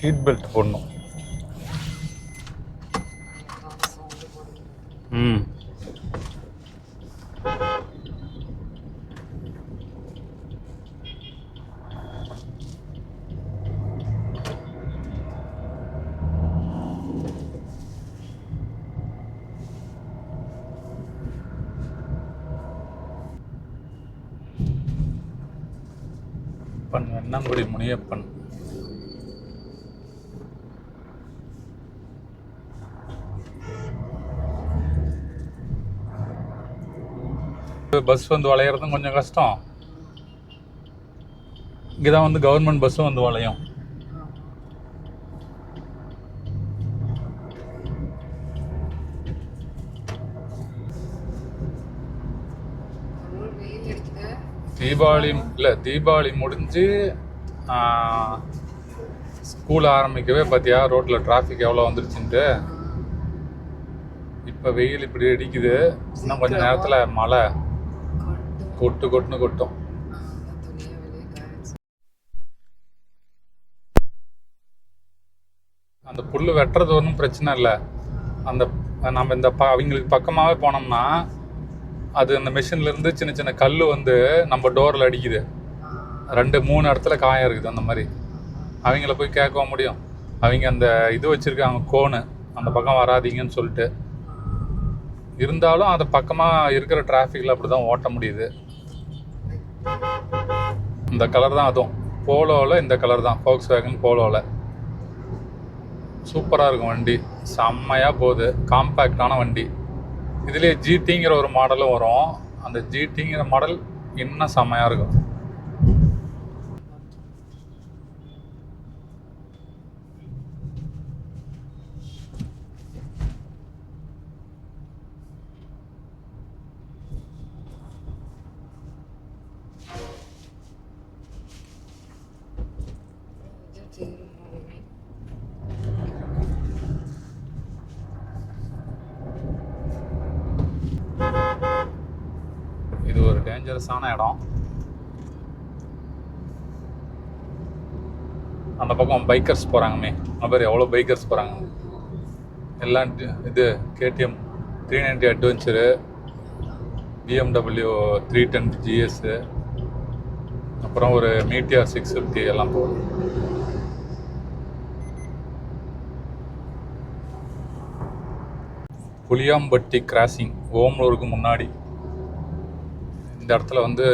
Seat belt போடணும். ம். பண் வெண்ணங்குடி பஸ் வந்து வளையிறதும் கொஞ்சம் கஷ்டம். இங்கே தான் வந்து கவர்மெண்ட் பஸ்ஸும் வந்து வளையும். தீபாவளி இல்லை தீபாவளி முடிஞ்சு ஸ்கூல் ஆரம்பிக்கவே பார்த்தியா ரோட்டில் டிராஃபிக் எவ்வளோ வந்துருச்சுன்ட்டு. இப்போ வெயில் இப்படி அடிக்குது. இன்னும் கொஞ்ச நேரத்தில் மழை. கொட்டு கொட்டுன்னு கொட்டும் அந்த புல் வெட்டுறது ஒன்றும் பிரச்சனை இல்லை. அந்த நம்ம இந்த ப அவங்களுக்கு பக்கமாகவே போனோம்னா அது அந்த மிஷின்லேருந்து சின்ன சின்ன கல் வந்து நம்ம டோரில் அடிக்குது. ரெண்டு மூணு இடத்துல காயம் இருக்குது அந்த மாதிரி. அவங்கள போய் கேட்கவும் முடியும். அவங்க அந்த இது வச்சுருக்காங்க கோனு. அந்த பக்கம் வராதீங்கன்னு சொல்லிட்டு. இருந்தாலும் அது பக்கமாக இருக்கிற டிராஃபிக்கில் அப்படி தான் ஓட்ட முடியுது. இந்த கலர் தான் அதுவும். போலோவில் இந்த கலர் தான். ஃபோக்ஸ் வேகன் போலோவில் சூப்பராக இருக்கும் வண்டி. செம்மையாக போகுது. காம்பேக்டான வண்டி. இதுலேயே ஜிடிங்கிற ஒரு மாடலும் வரும். அந்த ஜிடிங்கிற மாடல் இன்னும் செம்மையாக இருக்கும். இது ஒரு டேஞ்சரஸான இடம். அந்த பக்கம் பைக்கர்ஸ் போகிறாங்கமே அவர் எவ்வளோ பைக்கர்ஸ் போகிறாங்க எல்லாம் இது KTM three ninety adventure BMW three ten GS அப்புறம் ஒரு மீட்டியா சிக்ஸ் ஃபிஃப்டி எல்லாம் போகும் புளியாம்பட்டி கிராசிங் ஓமலூருக்கு முன்னாடி. இந்த இடத்துல வந்து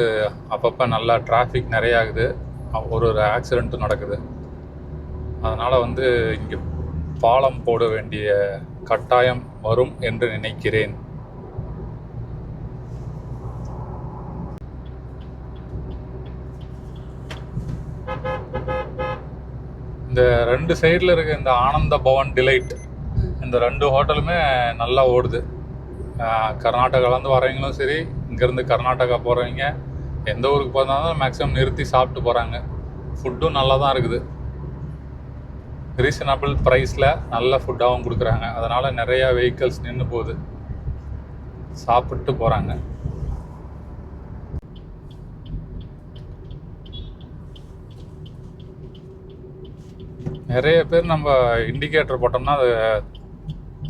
அப்பப்போ நல்லா டிராஃபிக் நிறைய ஆகுது. ஒரு ஒரு ஆக்சிடெண்ட்டும் நடக்குது. அதனால் வந்து இங்கே பாலம் போட வேண்டிய கட்டாயம் வரும் என்று நினைக்கிறேன். இந்த ரெண்டு சைடில் இருக்க இந்த ஆனந்த பவன் டிலைட் இந்த ரெண்டு ஹோட்டலுமே நல்லா ஓடுது. கர்நாடகாலேருந்து வரவங்களும் சரி இங்கேருந்து கர்நாடகா போகிறவங்க எந்த ஊருக்கு போனாலும் மேக்ஸிமம் நிறுத்தி சாப்பிட்டு போகிறாங்க ஃபுட்டும் நல்லா தான் இருக்குது. ரீசனபிள் ப்ரைஸில் நல்ல ஃபுட்டாகவும் கொடுக்குறாங்க. அதனால் நிறையா வெஹிக்கல்ஸ் நின்று போகுது. சாப்பிட்டு போகிறாங்க நிறைய பேர் நம்ம இண்டிகேட்டர் போட்டோம்னா அது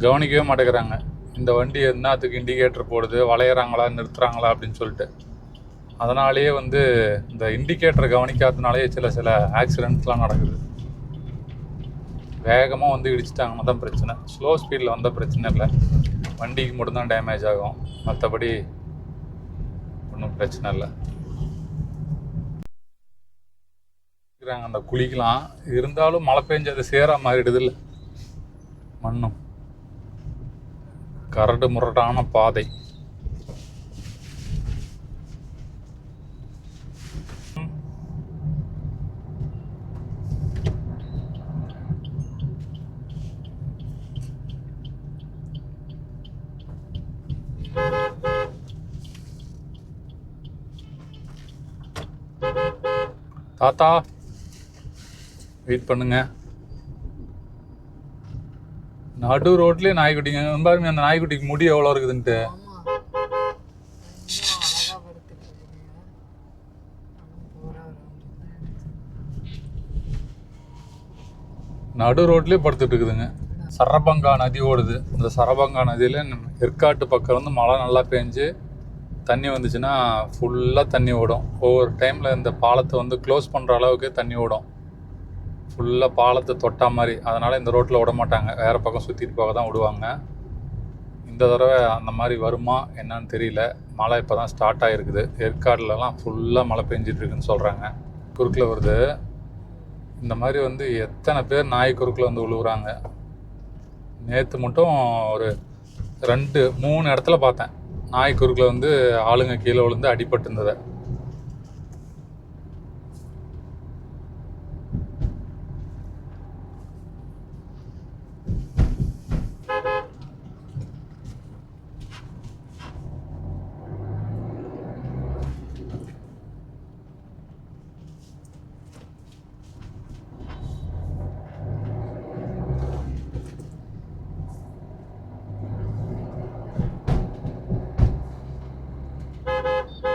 கவனிக்கவே மாட்டேங்கிறாங்க. இந்த வண்டி என்னத்துக்கு இண்டிகேட்டர் போடுது வளையிறாங்களா நிறுத்துறாங்களா அப்படின்னு சொல்லிட்டு. அதனாலேயே வந்து இந்த இண்டிகேட்டரை கவனிக்காதனாலேயே சில சில ஆக்சிடென்ட்ஸ்லாம் நடக்குது. வேகமாக வந்து இடிச்சிட்டாங்கன்னா தான் பிரச்சனை. ஸ்லோ ஸ்பீடில் வந்தால் பிரச்சனை இல்லை. வண்டிக்கு மட்டும்தான் டேமேஜ் ஆகும். மற்றபடி ஒன்றும் பிரச்சனை இல்லை. இருக்கிறாங்க அந்த குழிக்கெலாம் இருந்தாலும் மழை பெஞ்சு அது சேரா மாறிடுது இல்லை. கரடு முரடான பாதை. தாத்தா வெயிட் பண்ணுங்க. நடு ரோட்லயே நாய்க்குட்டிங்க. பாருங்க அந்த நாய்க்குட்டிக்கு முடி எவ்வளோ இருக்குதுன்ட்டு. நடு ரோட்லயே படுத்துட்டு இருக்குதுங்க. சரபங்கா நதி ஓடுது. இந்த சரபங்கா நதியில் ஏற்காட்டு பக்கம் வந்து மழை நல்லா பெஞ்சு தண்ணி வந்துச்சுன்னா ஃபுல்லாக தண்ணி ஓடும். ஒவ்வொரு டைமில் இந்த பாலத்தை வந்து க்ளோஸ் பண்ணுற அளவுக்கு தண்ணி ஓடும். ஃபுல்லாக பாலத்தை தொட்டா மாதிரி. அதனால் இந்த ரோட்டில் விட மாட்டாங்க. வேறு பக்கம் சுற்றிட்டு போக தான் விடுவாங்க. இந்த தடவை அந்த மாதிரி வருமா என்னன்னு தெரியல. மழை இப்போ தான் ஸ்டார்ட் ஆகிருக்குது ஏற்காடுலலாம் ஃபுல்லாக மழை பெஞ்சிட்ருக்குன்னு சொல்கிறாங்க குறுக்கில் வருது. இந்த மாதிரி வந்து எத்தனை பேர் நாய் குறுக்கில் வந்து விழுவுறாங்க நேற்று மட்டும் ஒரு ரெண்டு மூணு இடத்துல பார்த்தேன். நாய் குறுக்கில் வந்து ஆளுங்க கீழே விழுந்து அடிபட்டு இருந்ததை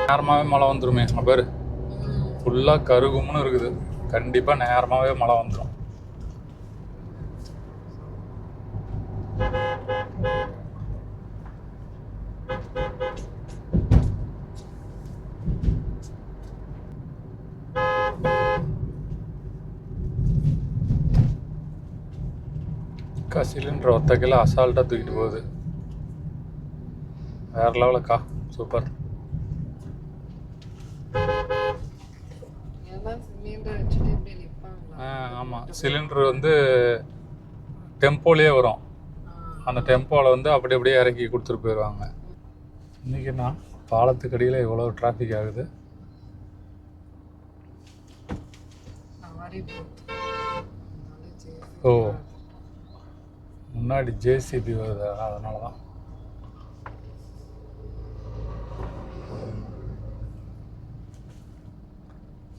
நேரமாகவே மழை வந்துருமே. அங்கே ஃபுல்லாக கருகும்னு இருக்குது. கண்டிப்பாக நேரமாகவே மழை வந்துடும் அக்கா சிலிண்டர் ஒத்த அசால்ட்டாக தூக்கிட்டு போகுது. வேற லெவலுக்கா சூப்பர் ஏன்னா சிலிண்டர் வச்சுட்டு இப்படி நிற்பாங்களா ஆமாம் சிலிண்டர் வந்து டெம்போலேயே வரும். அந்த டெம்போவில் வந்து அப்படி அப்படியே இறக்கி கொடுத்துட்டு போயிடுவாங்க. இன்றைக்கி நான் பாலத்துக்கு அடியில் எவ்வளோ டிராஃபிக் ஆகுது. ஓ. முன்னாடி ஜேசிபி வருது. அதனால தான்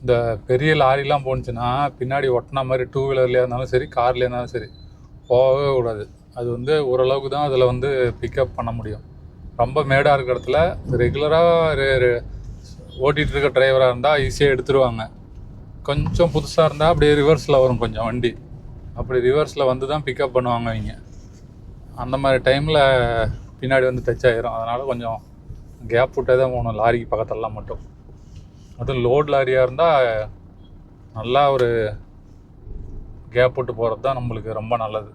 இந்த பெரிய லாரிலாம் போணுச்சுன்னா பின்னாடி ஒட்டின மாதிரி டூ வீலர்லேயே இருந்தாலும் சரி கார்லேயே இருந்தாலும் சரி போகவே கூடாது. அது வந்து ஓரளவுக்கு தான் அதில் வந்து பிக்கப் பண்ண முடியும். ரொம்ப மேடாக இருக்கிற இடத்துல ரெகுலராக ஓட்டிகிட்டு இருக்க டிரைவராக இருந்தால் ஈஸியாக எடுத்துருவாங்க. கொஞ்சம் புதுசாக இருந்தால் அப்படியே ரிவர்ஸில் வரும் கொஞ்சம் வண்டி. அப்படி ரிவர்ஸில் வந்து தான் பிக்கப் பண்ணுவாங்க அவங்க அந்த மாதிரி டைமில் பின்னாடி வந்து டச் ஆகிரும் அதனால் கொஞ்சம் கேப் விட்டே தான் போகணும். லாரிக்கு பக்கத்துலலாம் மட்டும். அதுவும் லோட் லாரியாக இருந்தால் நல்லா ஒரு கேப் விட்டு போகிறது தான் நம்மளுக்கு ரொம்ப நல்லது.